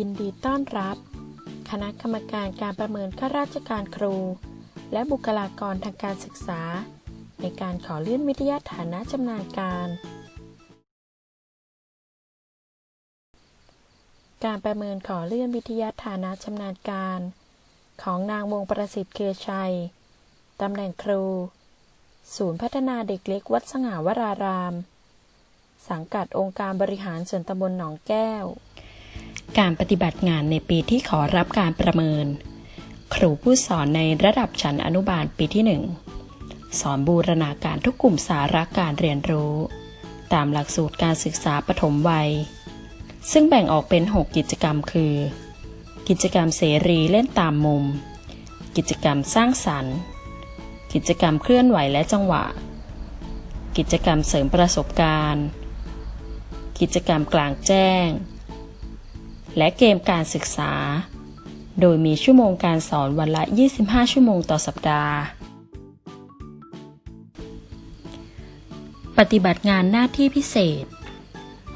ยินดีต้อนรับ คณะกรรมการการประเมินข้าราชการครู และบุคลากรทางการศึกษา ในการขอเลื่อนวิทยาฐานะชำนาญการ การประเมินขอเลื่อนวิทยาฐานะชำนาญการ ของนางวงประสิทธิ์เครือชัยตำแหน่งครู ศูนย์พัฒนาเด็กเล็กวัดสง่าวราราม สังกัดองค์การบริหารส่วนตำบลหนองแก้ว การปฏิบัติงานในปีที่ขอรับการประเมิน ครูผู้สอนในระดับชั้นอนุบาลปีที่ 1 สอนบูรณาการทุกกลุ่มสาระการเรียนรู้ ตามหลักสูตรการศึกษาปฐมวัย ซึ่งแบ่งออกเป็น 6 กิจกรรมคือ กิจกรรมเสรีเล่นตามมุม กิจกรรมสร้างสรรค์ กิจกรรมเคลื่อนไหวและจังหวะ กิจกรรมเสริมประสบการณ์ กิจกรรมกลางแจ้ง และเกมการศึกษา โดยมีชั่วโมงการสอนวันละ 25 ชั่วโมงต่อสัปดาห์ ปฏิบัติงานหน้าที่พิเศษ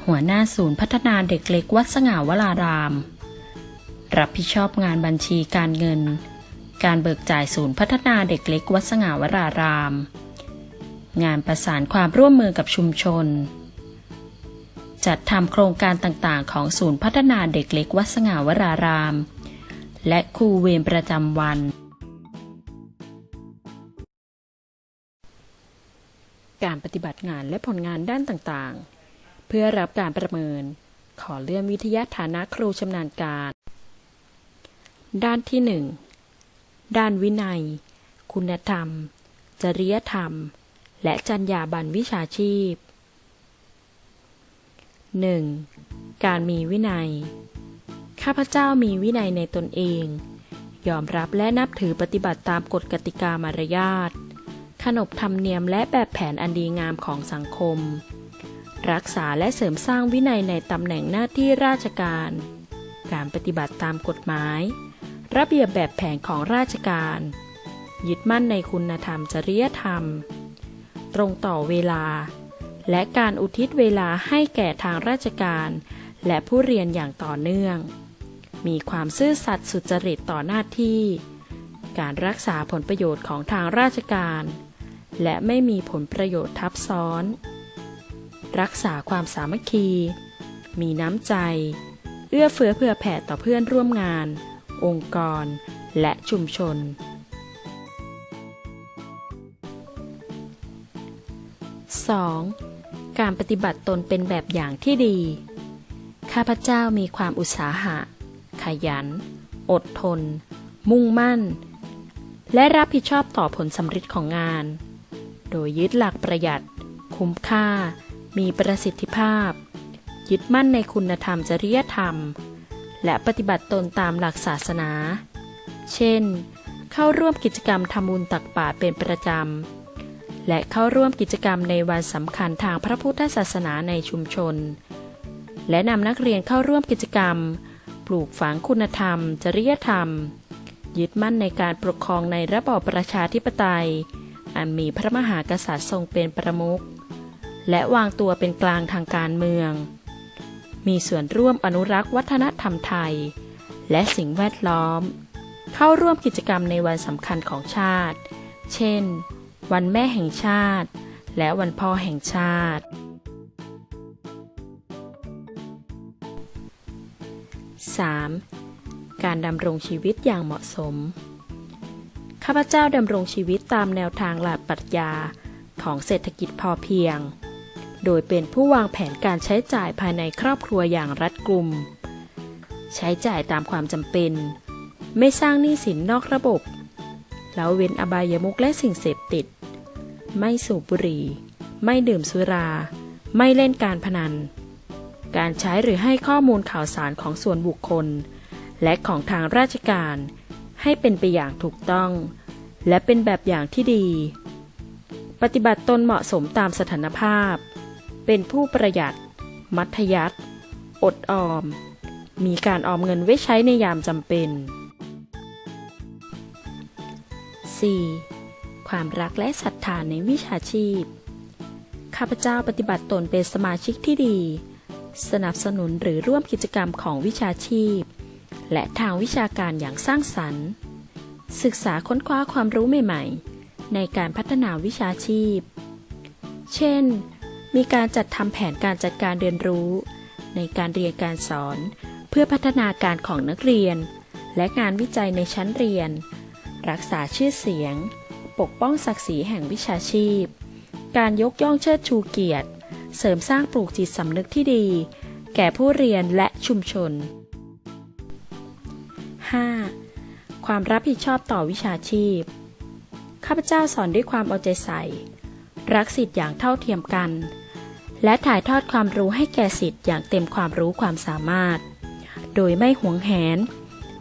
หัวหน้าศูนย์พัฒนาเด็กเล็กวัดสง่าวราราม รับผิดชอบงานบัญชีการเงิน การเบิกจ่ายศูนย์พัฒนาเด็กเล็กวัดสง่าวราราม งานประสานความร่วมมือกับชุมชน จัดทำโครงการต่างๆ ของศูนย์พัฒนาเด็กเล็กวัดสง่าวราราม และครูเวรประจำวัน การปฏิบัติงานและผลงานด้านต่างๆ เพื่อรับการประเมิน ขอเลื่อนวิทยาฐานะครูชำนาญการ ด้านที่ 1 ด้านวินัย คุณธรรม จริยธรรม และจรรยาบรรณวิชาชีพ 1. การมีวินัย ข้าพเจ้ามีวินัยในตนเอง ยอมรับและนับถือปฏิบัติตามกฎกติกามารยาท ขนบธรรมเนียมและแบบแผนอันดีงามของสังคม รักษาและเสริมสร้างวินัยในตำแหน่งหน้าที่ราชการ การปฏิบัติตามกฎหมาย ระเบียบแบบแผนของราชการ ยึดมั่นในคุณธรรมจริยธรรม ตรงต่อเวลา และการอุทิศเวลาให้แก่ทางราชการ และผู้เรียนอย่างต่อเนื่อง มีความซื่อสัตย์สุจริตต่อหน้าที่ การรักษาผลประโยชน์ของทางราชการ และไม่มีผลประโยชน์ทับซ้อน รักษาความสามัคคี มีน้ำใจ เอื้อเฟื้อเผื่อแผ่ต่อเพื่อนร่วมงาน องค์กร และชุมชน 2. การปฏิบัติตนเป็นแบบอย่างที่ดี ข้าพเจ้ามีความอุตสาหะ ขยัน อดทน มุ่งมั่น และรับผิดชอบต่อผลสำเร็จของงาน โดยยึดหลักประหยัด คุ้มค่า มีประสิทธิภาพ ยึดมั่นในคุณธรรมจริยธรรม และปฏิบัติตนตามหลักศาสนา เช่น เข้าร่วมกิจกรรมทำบุญตักบาตรเป็นประจำ และเข้าร่วมกิจกรรมในวันสำคัญทางพระพุทธศาสนาในชุมชน และนำนักเรียนเข้าร่วมกิจกรรม ปลูกฝังคุณธรรม จริยธรรม ยึดมั่นในการปกครองในระบอบประชาธิปไตย อันมีพระมหากษัตริย์ทรงเป็นประมุข และวางตัวเป็นกลางทางการเมือง มีส่วนร่วมอนุรักษ์วัฒนธรรมไทย และสิ่งแวดล้อม เข้าร่วมกิจกรรมในวันสำคัญของชาติ เช่น วันแม่แห่งชาติ และวันพ่อแห่งชาติ 3. การดำรงชีวิตอย่างเหมาะสม ข้าพเจ้าดำรงชีวิตตามแนวทางหลักปรัชญาของเศรษฐกิจพอเพียง โดยเป็นผู้วางแผนการใช้จ่ายภายในครอบครัวอย่างรัดกุม ใช้จ่ายตามความจำเป็น ไม่สร้างหนี้สินนอกระบบ แล้วเว้นอบายมุกและสิ่งเสพติด ไม่สูบบุหรี่ ไม่ดื่มสุรา ไม่เล่นการพนัน การใช้หรือให้ข้อมูลข่าวสารของส่วนบุคคล และของทางราชการ ให้เป็นไปอย่างถูกต้อง และเป็นแบบอย่างที่ดี ปฏิบัติตนเหมาะสมตามสถานภาพ เป็นผู้ประหยัด มัธยัติอดออม มีการออมเงินไว้ใช้ในยามจำเป็น 4. ความรักและศรัทธาในวิชาชีพ ข้าพเจ้าปฏิบัติตนเป็นสมาชิกที่ดี สนับสนุนหรือร่วมกิจกรรมของวิชาชีพ และทางวิชาการอย่างสร้างสรรค์ ศึกษาค้นคว้าความรู้ใหม่ ๆ ในการพัฒนาวิชาชีพ เช่น มีการจัดทำแผนการจัดการเรียนรู้ ในการเรียนการสอนเพื่อพัฒนาการของนักเรียน และงานวิจัยในชั้นเรียน รักษาชื่อเสียง ปกป้องศักดิ์ศรีแห่งวิชาชีพ การยกย่องเชิดชูเกียรติ เสริมสร้างปลูกจิตสำนึกที่ดี แก่ผู้เรียนและชุมชน 5. ความรับผิดชอบต่อวิชาชีพ ข้าพเจ้าสอนด้วยความเอาใจใส่ รักสิทธิ์อย่างเท่าเทียมกัน และถ่ายทอดความรู้ให้แก่สิทธิ์อย่างเต็มความรู้ความสามารถ โดยไม่หวงแหน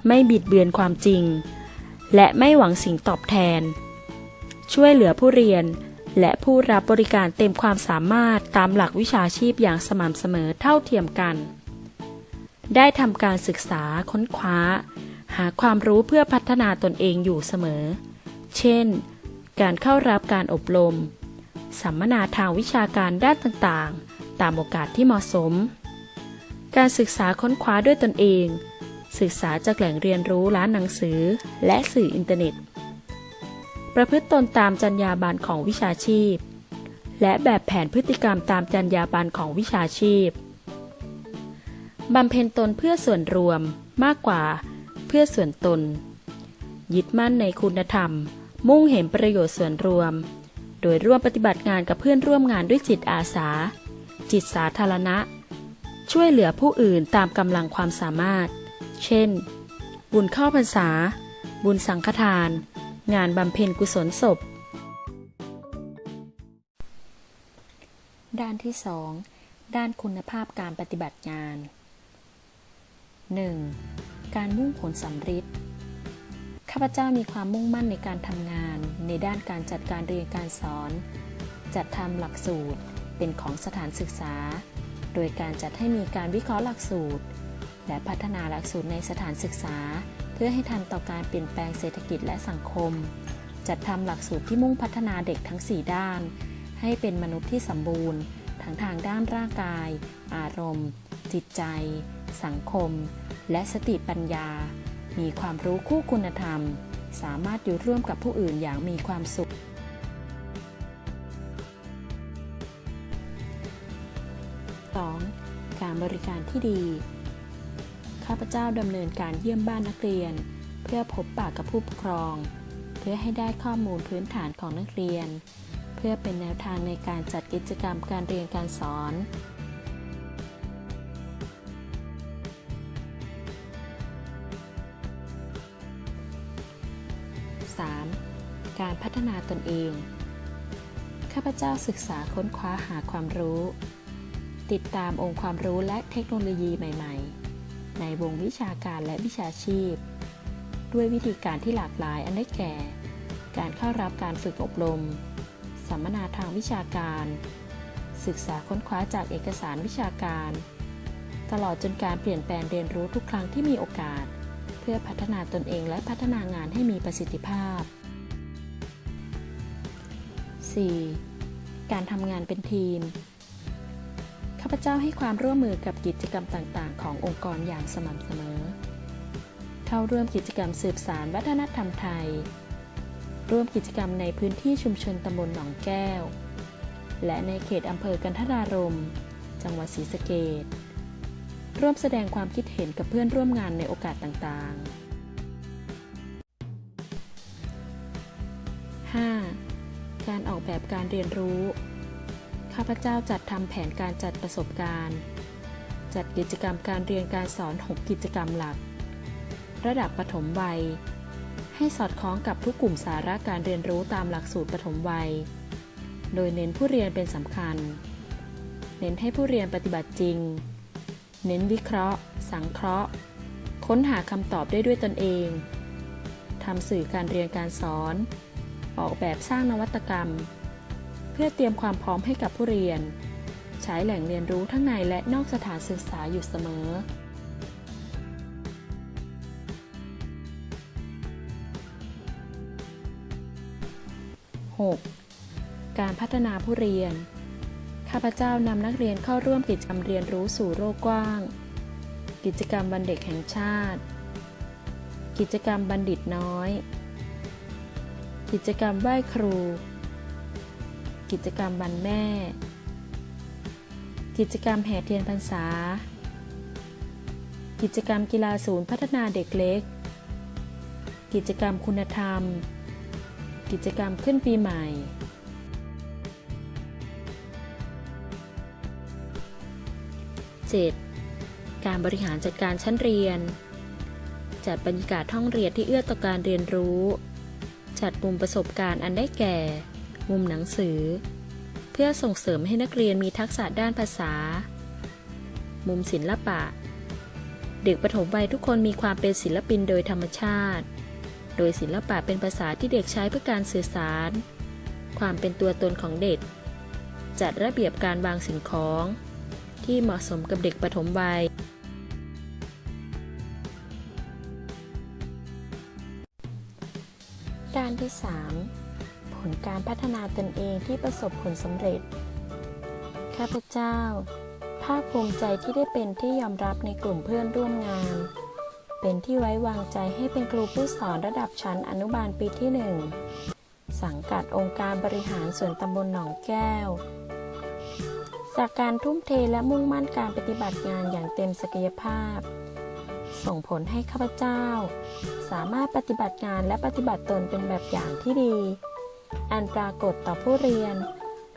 ไม่บิดเบือนความจริงและไม่หวังสิ่งตอบแทน ช่วยเหลือผู้เรียน และผู้รับบริการเต็มความสามารถตามหลักวิชาชีพอย่างสม่ำเสมอเท่าเทียมกัน ได้ทำการศึกษาค้นคว้า หาความรู้เพื่อพัฒนาตนเองอยู่เสมอ เช่น การเข้ารับการอบรม สัมมนาทางวิชาการด้านต่างๆ ตามโอกาสที่เหมาะสม การศึกษาค้นคว้าด้วยตนเอง ศึกษาจากแหล่งเรียนรู้ร้านหนังสือ และสื่ออินเทอร์เน็ต ประพฤติตนตามจรรยาบรรณของวิชาชีพ และแบบแผนพฤติกรรมตามจรรยาบรรณของวิชาชีพบำเพ็ญตนเพื่อส่วนรวมมากกว่า เพื่อส่วนตน ยึดมั่นในคุณธรรม มุ่งเห็นประโยชน์ส่วนรวม โดยร่วมปฏิบัติงานกับเพื่อนร่วมงานด้วยจิตอาสา จิตสาธารณะ ช่วยเหลือผู้อื่นตามกำลังความสามารถ เช่น บุญเข้าพรรษา บุญสังฆทาน งานบำเพ็ญกุศลศพ ด้านที่ 2 ด้านคุณภาพการปฏิบัติงาน 1. การมุ่งผลสำฤทธิ์ข้าพเจ้ามีความมุ่งมั่นในการทำงาน ในด้านการจัดการเรียนการสอน จัดทำหลักสูตรเป็นของสถานศึกษา โดยการจัดให้มีการวิเคราะห์หลักสูตร และพัฒนาหลักสูตรในสถานศึกษา พื่อให้ทันต่อการเปลี่ยนแปลงเศรษฐกิจและสังคม จัดทำหลักสูตรที่มุ่งพัฒนาเด็กทั้ง 4 ด้าน ให้เป็นมนุษย์ที่สมบูรณ์ ทั้งทางด้านร่างกาย อารมณ์ จิตใจ สังคม และสติปัญญา มีความรู้คู่คุณธรรม สามารถอยู่ร่วมกับผู้อื่นอย่างมีความสุข 2. การบริการที่ดี ข้าพเจ้าดำเนินการเยี่ยมบ้านนักเรียน เพื่อพบปะกับผู้ปกครอง เพื่อให้ได้ข้อมูลพื้นฐานของนักเรียน เพื่อเป็นแนวทางในการจัดกิจกรรมการเรียนการสอน 3. การพัฒนาตนเอง ข้าพเจ้าศึกษาค้นคว้าหาความรู้ ติดตามองค์ความรู้และเทคโนโลยีใหม่ ๆ ในวงวิชาการและวิชาชีพ ด้วยวิธีการที่หลากหลายอันได้แก่ การเข้ารับการฝึกอบรม สัมมนาทางวิชาการ ศึกษาค้นคว้าจากเอกสารวิชาการ ตลอดจนการเปลี่ยนแปลงเรียนรู้ทุกครั้งที่มีโอกาส เพื่อพัฒนาตนเองและพัฒนางานให้มีประสิทธิภาพ 4. การทำงานเป็นทีม ข้าพเจ้าให้ความร่วมมือกับกิจกรรมต่างๆ ขององค์กรอย่างสม่ำเสมอ เข้าร่วมกิจกรรมสืบสารวัฒนธรรมไทย ร่วมกิจกรรมในพื้นที่ชุมชนตำบลหนองแก้ว และในเขตอำเภอกันทรารม จังหวัดศรีสะเกษร่วมแสดงความคิดเห็นกับเพื่อนร่วมงานในโอกาสต่างๆ 5. การออกแบบการเรียนรู้ ข้าพเจ้าจัดทำแผนการจัดประสบการณ์ จัดกิจกรรมการเรียนการสอน 6 กิจกรรมหลัก ระดับปฐมวัย ให้สอดคล้องกับทุกกลุ่มสาระการเรียนรู้ตามหลักสูตรปฐมวัย โดยเน้นผู้เรียนเป็นสำคัญ เน้นให้ผู้เรียนปฏิบัติจริง เน้นวิเคราะห์ สังเคราะห์ ค้นหาคำตอบได้ด้วยตนเองทำสื่อการเรียนการสอน ออกแบบสร้างนวัตกรรม พื่อเตรียมความพร้อมให้กับผู้เรียน ใช้แหล่งเรียนรู้ทั้งในและนอกสถานศึกษาอยู่เสมอ 6. การพัฒนาผู้เรียน ข้าพเจ้านำนักเรียนเข้าร่วมกิจกรรมเรียนรู้สู่โลกกว้าง กิจกรรมวันเด็กแห่งชาติ กิจกรรมบัณฑิตน้อย กิจกรรมไหว้ครู กิจกรรมวันแม่ กิจกรรมแห่เทียนพรรษา กิจกรรมกีฬาศูนย์พัฒนาเด็กเล็ก กิจกรรมคุณธรรม กิจกรรมขึ้นปีใหม่ 7. การบริหารจัดการชั้นเรียน จัดบรรยากาศห้องเรียนที่เอื้อต่อการเรียนรู้ จัดมุมประสบการณ์อันได้แก่ มุมหนังสือ เพื่อส่งเสริมให้นักเรียนมีทักษะด้านภาษา มุมศิลปะ เด็กประถมวัยทุกคนมีความเป็นศิลปินโดยธรรมชาติ โดยศิลปะเป็นภาษาที่เด็กใช้เพื่อการสื่อสาร ความเป็นตัวตนของเด็ก จัดระเบียบการวางสิ่งของ ที่เหมาะสมกับเด็กปฐมวัยด้านที่ 3 ผลการพัฒนาตนเองที่ประสบผลสำเร็จ ข้าพเจ้า ภาคภูมิใจที่ได้เป็นที่ยอมรับในกลุ่มเพื่อนร่วมงาน เป็นที่ไว้วางใจให้เป็นครูผู้สอนระดับชั้นอนุบาลปีที่ 1 สังกัดองค์การบริหารส่วนตำบลหนองแก้ว จากการทุ่มเทและมุ่งมั่นการปฏิบัติงานอย่างเต็มศักยภาพ ส่งผลให้ข้าพเจ้า สามารถปฏิบัติงานและปฏิบัติตนเป็นแบบอย่างที่ดี อันปรากฏต่อผู้เรียน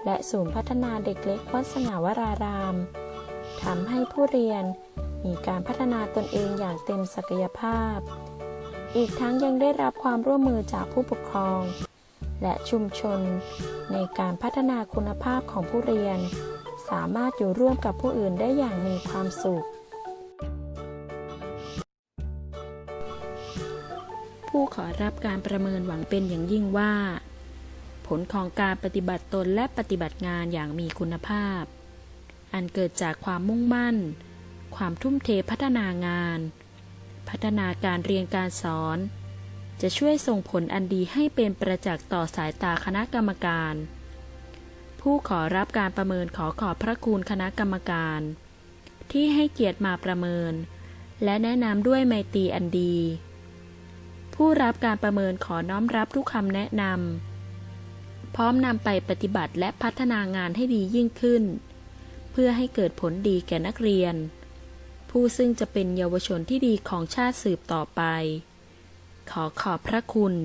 และศูนย์พัฒนาเด็กเล็กวัดสง่าวรารามทำให้ผู้เรียนมีการพัฒนาตนเองอย่างเต็มศักยภาพ อีกทั้งยังได้รับความร่วมมือจากผู้ปกครอง และชุมชน ในการพัฒนาคุณภาพของผู้เรียน สามารถอยู่ร่วมกับผู้อื่นได้อย่างมีความสุข ผู้ขอรับการประเมินหวังเป็นอย่างยิ่งว่า ผลของการปฏิบัติตนและปฏิบัติงานอย่างมีคุณภาพ อันเกิดจากความมุ่งมั่น ความทุ่มเทพัฒนางาน พัฒนาการเรียนการสอน จะช่วยส่งผลอันดีให้เป็นประจักษ์ต่อสายตาคณะกรรมการ ผู้ขอรับการประเมินขอขอบพระคุณคณะกรรมการ ที่ให้เกียรติมาประเมิน และแนะนำด้วยไมตรีอันดี ผู้รับการประเมินขอน้อมรับทุกคำแนะนำ พร้อมนำไปปฏิบัติและพัฒนางานให้ดียิ่งขึ้น เพื่อให้เกิดผลดีแก่นักเรียน ผู้ซึ่งจะเป็นเยาวชนที่ดีของชาติสืบต่อไป ขอขอบพระคุณ